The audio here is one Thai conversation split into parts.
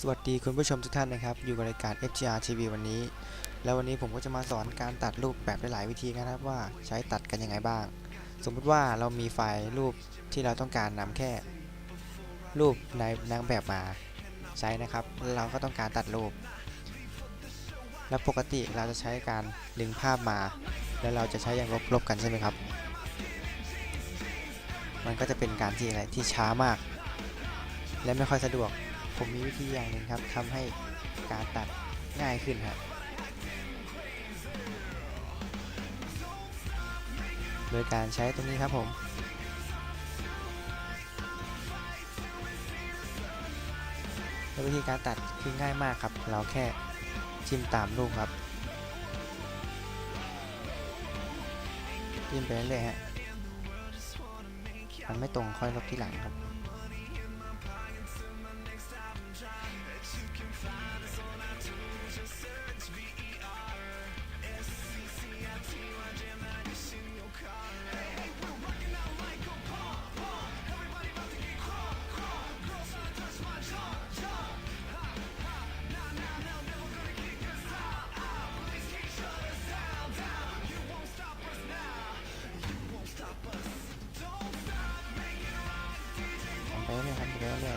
สวัสดีคุณผู้ชมทุกท่านนะครับ อยู่กับรายการ FGR TV วันนี้ แล้ววันนี้ผมก็จะมาสอนการตัดรูปแบบหลายวิธีนะครับว่าใช้ตัดกันยังไงบ้าง สมมุติว่าเรามีไฟล์รูปที่เราต้องการนำแค่ รูปในนางแบบมาใช้นะครับ เราก็ต้องการตัดรูป แล้วปกติเราจะใช้การดึงภาพมา แล้วเราจะใช้อย่างลบๆกันใช่ไหมครับ มันก็จะเป็นการที่อะไรที่ช้ามาก และไม่ค่อยสะดวก ผมมีวิธีอย่างหนึ่งครับทำให้การตัดง่ายขึ้นครับโดยการใช้ตรงนี้ครับผมววิธีการตัดคือง่ายมากครับ เราแค่จิ้มตามรูปครับจิ้มไปเรื่อยฮะ มันไม่ตรงค่อยลบที่หลังครับ ทำไปเรื่อ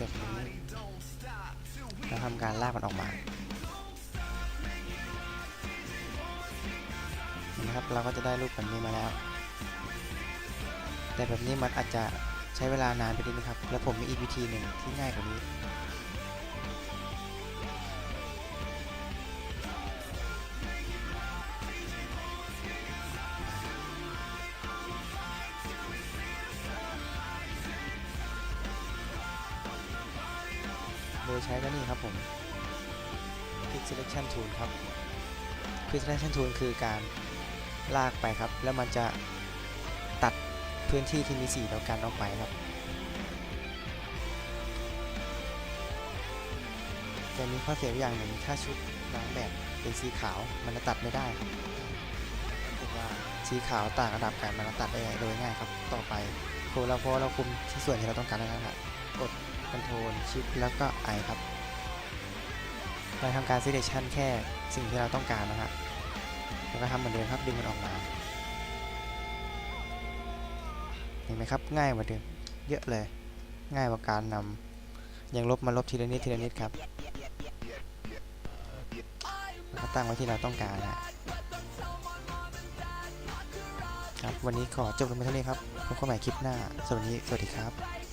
จตรงนี้เราทำการลากมันออกมานะครับเราก็จะได้รูปแบบนี้มาแล้ว แต่แบบนี้มันอาจจะใช้เวลานานไปนิดนึงครับ แล้วผมมีอีกวิธีหนึ่งที่ง่ายกว่านี้ โดยใช้ก็นี่ครับผม Quick Selection Tool ครับ Quick Selection Tool คือการลากไปครับ แล้วมันจะตัดพื้นที่ที่มีสีเดียวกันออกไปครับแต่มีข้อเสียอย่างหนึ่งถ้าชุดนางแบบเป็นสีขาวมันจะตัดไม่ได้ครับรู้สึกว่าสีขาวต่างระดับกันมันจะตัดได้โดยง่ายครับ ต่อไปโคเราพอเราคุมที่ส่วนที่เราต้องการแล้วนะครับกด คอนโทรลชิปแล้วก็ไอครับเราทำการ selection แค่สิ่งที่เราต้องการนะฮะแล้วก็ทำเหมือนเดิมครับดึงมันออกมา เห็นไหมครับง่ายกว่าเดิมเยอะเลย ง่ายกว่าการนำยังลบมาลบทีละนิดทีละนิดครับแล้วก็ตั้งไว้ที่เราต้องการนะครับวันนี้ขอจบกันไปเท่านี้ครับพบกันใหม่คลิปหน้าสวัสดีสวัสดีครับ